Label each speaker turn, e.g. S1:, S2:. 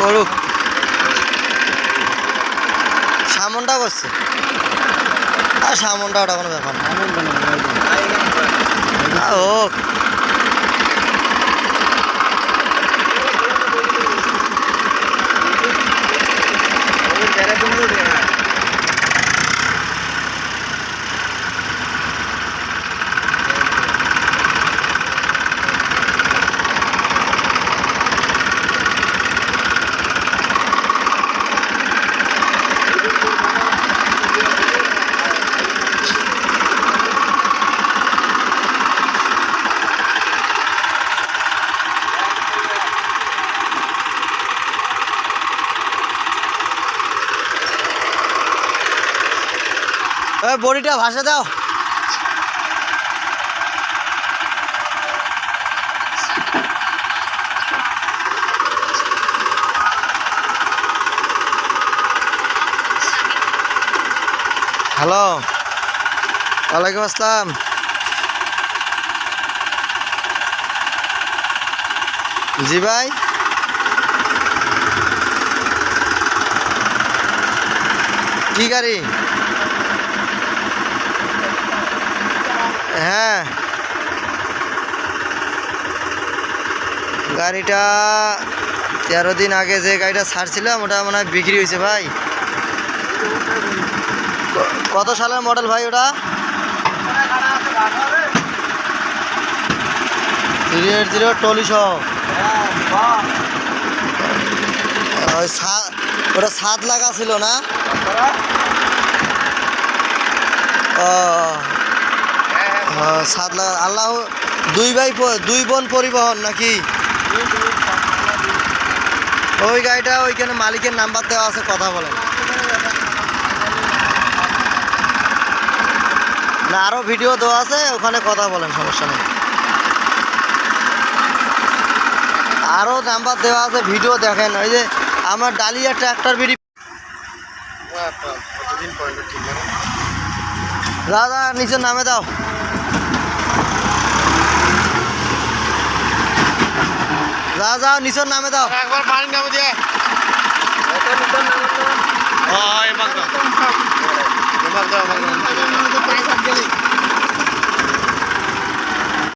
S1: করুক। সামনটা করছে। আর সামনটা ওটা কোনো ব্যাপার না হোক ওই বড়িটা ভাসে দাও। হ্যালো ওয়ালাইকুম আসসালাম। জি ভাই। কি গাড়ি? হ্যাঁ। গাড়িটা তেরো দিন আগে যে গাড়িটা ছাড়ছিলাম ওটা মনে হয় বিক্রি হয়েছে ভাই। কত সালের মডেল ভাই ওটা? থ্রি এইট জিরো টলিশো ওটা সাত লাগা ছিল না? ও, সাত লাগা আল্লাহ দুই ভাই দুই বোন পরিবহন নাকি? ওই গাড়িটা ওইখানে মালিকের নাম্বার দেওয়া আছে কথা বলেন। না আরও ভিডিও দেওয়া আছে ওখানে কথা বলেন সমস্যা নেই। আরও নাম্বার দেওয়া আছে ভিডিও দেখেন। ওই যে আমার ডালিয়া ট্র্যাক্টর বিডি দাদা নিচের নামে দাও। যাও যাও নিচর নামে দাও
S2: একবার পানির নামে দিয়ে Oh, emang dong. Emang dong, emang dong.